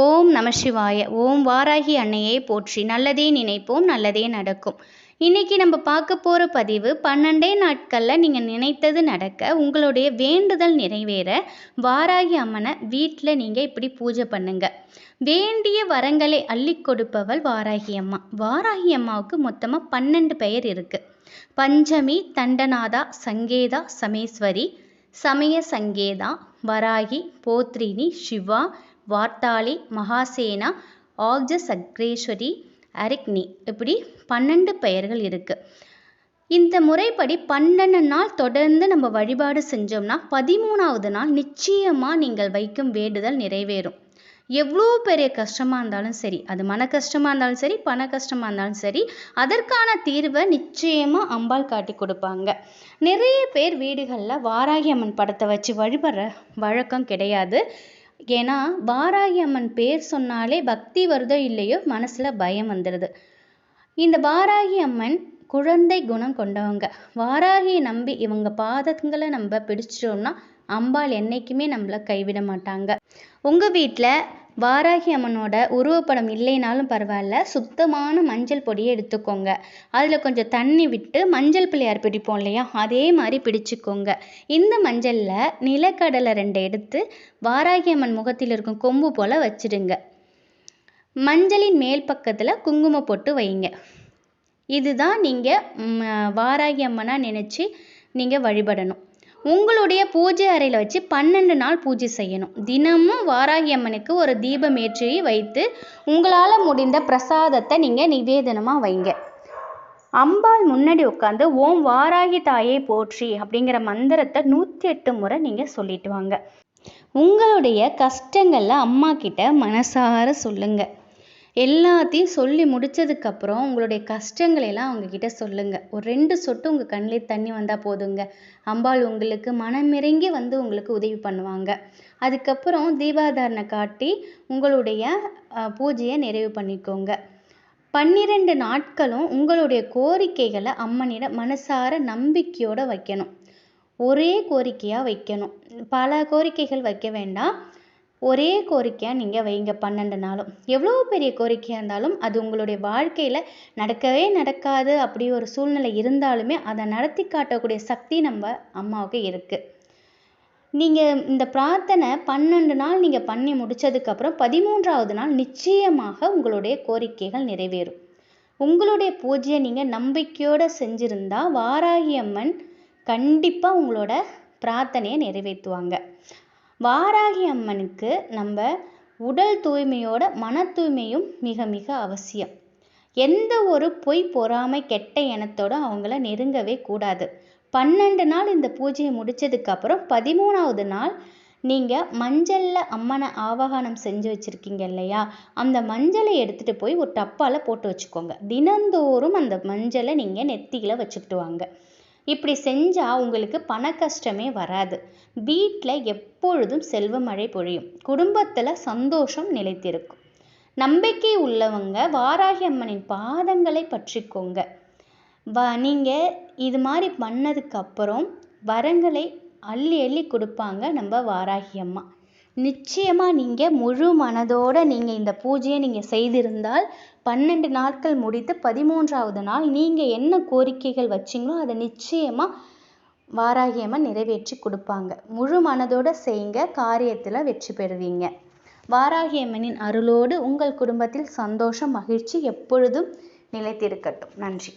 ஓம் நம சிவாய. ஓம் வாராகி அன்னையை போற்றி நல்லதே நினைப்போம் நல்லதே நடக்கும். இன்னைக்கு நம்ம பார்க்க போகிற பதிவு பன்னெண்டே நாட்களில் நீங்கள் நினைத்தது நடக்க உங்களுடைய வேண்டுதல் நிறைவேற வாராகி அம்மனை வீட்டில் நீங்கள் இப்படி பூஜை பண்ணுங்க. வேண்டிய வரங்களை அள்ளி கொடுப்பவள் வாராகி அம்மா. வாராகி அம்மாவுக்கு மொத்தமாக பன்னெண்டு பெயர் இருக்குது பஞ்சமி தண்டநாதா சங்கேதா சமேஸ்வரி சமய சங்கேதா வராகி போத்ரினி சிவா வார்த்தாளி மகாசேனா ஆக்ஜ சக்ரேஸ்வரி அரிக்னி இப்படி பன்னெண்டு பெயர்கள் இருக்குது இந்த முறைப்படி பன்னெண்டு நாள் தொடர்ந்து நம்ம வழிபாடு செஞ்சோம்னா பதிமூணாவது நாள் நிச்சயமாக நீங்கள் வைக்கும் வேண்டுதல் நிறைவேறும். எவ்வளோ பெரிய கஷ்டமாக இருந்தாலும் சரி அது மன கஷ்டமாக இருந்தாலும் சரி பண கஷ்டமாக இருந்தாலும் சரி அதற்கான தீர்வை நிச்சயமாக அம்பாள் காட்டி கொடுப்பாங்க. நிறைய பேர் வீடுகளில் வாராகி அம்மன் படத்தை வச்சு வழிபடுற வழக்கம் கிடையாது. ஏன்னா வாராகி அம்மன் பேர் சொன்னாலே பக்தி வருதோ இல்லையோ மனசில் பயம் வந்துடுது இந்த வாராகி அம்மன் குழந்தை குணம் கொண்டவங்க. வாராகியை நம்பி இவங்க பாதங்களை நம்ம பிடிச்சிட்டோம்னா அம்பாள் என்னைக்குமே நம்மளை கைவிட மாட்டாங்க. உங்கள் வீட்டில் வாராகி அம்மனோட உருவப்படம் இல்லைனாலும் பரவாயில்ல. சுத்தமான மஞ்சள் பொடியை எடுத்துக்கோங்க. அதில் கொஞ்சம் தண்ணி விட்டு மஞ்சள் பிள்ளையார் பிடிப்போம் இல்லையா? அதே மாதிரி பிடிச்சிக்கோங்க. இந்த மஞ்சளில் நிலக்கடலை ரெண்டு எடுத்து வாராகி அம்மன் முகத்தில் இருக்கும் கொம்பு போல் வச்சிடுங்க. மஞ்சளின் மேல் பக்கத்தில் குங்குமம் போட்டு வைங்க. இதுதான் நீங்கள் வாராகி அம்மனாக நினச்சி நீங்கள் வழிபடணும். உங்களுடைய பூஜை அறையில் வச்சு பன்னெண்டு நாள் பூஜை செய்யணும். தினமும் வாராகி அம்மனுக்கு ஒரு தீபம் ஏற்றி வைத்து உங்களால் முடிந்த பிரசாதத்தை நீங்கள் நிவேதனமாக வைங்க. அம்பாள் முன்னாடி உட்காந்து ஓம் வாராகி தாயை போற்றி அப்படிங்கிற மந்திரத்தை நூற்றி எட்டு முறை நீங்கள் சொல்லிட்டு வாங்க. உங்களுடைய கஷ்டங்களில் அம்மா கிட்ட மனசார சொல்லுங்கள் எல்லாத்தையும் சொல்லி முடித்ததுக்கப்புறம் உங்களுடைய கஷ்டங்களெல்லாம் அவங்கக்கிட்ட சொல்லுங்கள் ஒரு ரெண்டு சொட்டு உங்கள் கண்ணிலே தண்ணி வந்தால் போதுங்க. அம்பாள் உங்களுக்கு மனமிறங்கி வந்து உங்களுக்கு உதவி பண்ணுவாங்க. அதுக்கப்புறம் தீபாதாரணை காட்டி உங்களுடைய பூஜையை நிறைவு பண்ணிக்கோங்க. பன்னிரெண்டு நாட்களும் உங்களுடைய கோரிக்கைகளை அம்மனிடம் மனசார நம்பிக்கையோடு வைக்கணும். ஒரே கோரிக்கையாக வைக்கணும். பல கோரிக்கைகள் வைக்க வேண்டாம். ஒரே கோரிக்கையாக நீங்கள் வைங்க பன்னெண்டு நாளும். எவ்வளோ பெரிய கோரிக்கையாக இருந்தாலும் அது உங்களுடைய வாழ்க்கையில் நடக்கவே நடக்காது அப்படி ஒரு சூழ்நிலை இருந்தாலுமே அதை நடத்தி காட்டக்கூடிய சக்தி நம்ம அம்மாவுக்கு இருக்குது நீங்கள் இந்த பிரார்த்தனை பன்னெண்டு நாள் நீங்கள் பண்ணி முடித்ததுக்கப்புறம் பதிமூன்றாவது நாள் நிச்சயமாக உங்களுடைய கோரிக்கைகள் நிறைவேறும். உங்களுடைய பூஜையை நீங்கள் நம்பிக்கையோடு செஞ்சுருந்தா வாராகி அம்மன் கண்டிப்பாக உங்களோட பிரார்த்தனையை நிறைவேற்றுவாங்க. வாராகி அம்மனுக்கு நம்ம உடல் தூய்மையோட மன தூய்மையும் மிக மிக அவசியம். எந்த ஒரு பொய் பொறாமை கெட்ட எண்ணத்தோட அவங்கள நெருங்கவே கூடாது. பன்னெண்டு நாள் இந்த பூஜையை முடித்ததுக்கப்புறம் பதிமூணாவது நாள் நீங்கள் மஞ்சளில் அம்மனை ஆவாகனம் செஞ்சு வச்சுருக்கீங்க இல்லையா? அந்த மஞ்சளை எடுத்துகிட்டு போய் ஒரு டப்பாவில் போட்டு வச்சுக்கோங்க. தினந்தோறும் அந்த மஞ்சளை நீங்கள் நெத்தியில் வச்சுக்கிட்டு வாங்க. இப்படி செஞ்சால் உங்களுக்கு பண கஷ்டமே வராது. வீட்டில் எப்பொழுதும் செல்வ மழை பொழியும். குடும்பத்தில் சந்தோஷம் நிலைத்திருக்கும். நம்பிக்கை உள்ளவங்க வாராகி அம்மனின் பாதங்களை பற்றிக்கோங்க. வ நீங்கள் இது மாதிரி பண்ணதுக்கப்புறம் வரங்களை அள்ளி அள்ளி கொடுப்பாங்க நம்ம வாராகி அம்மா. நிச்சயமாக நீங்கள் முழு மனதோடு நீங்கள் இந்த பூஜையை நீங்கள் செய்திருந்தால் பன்னெண்டு நாட்கள் முடித்து பதிமூன்றாவது நாள் நீங்கள் என்ன கோரிக்கைகள் வச்சிங்களோ அதை நிச்சயமாக வாராகியமாக நிறைவேற்றி கொடுப்பாங்க. முழு மனதோடு செய்யுங்க காரியத்தில் வெற்றி பெறுவீங்க. வாராகியம்மனின் அருளோடு உங்கள் குடும்பத்தில் சந்தோஷம் மகிழ்ச்சி எப்பொழுதும் நிலைத்திருக்கட்டும். நன்றி.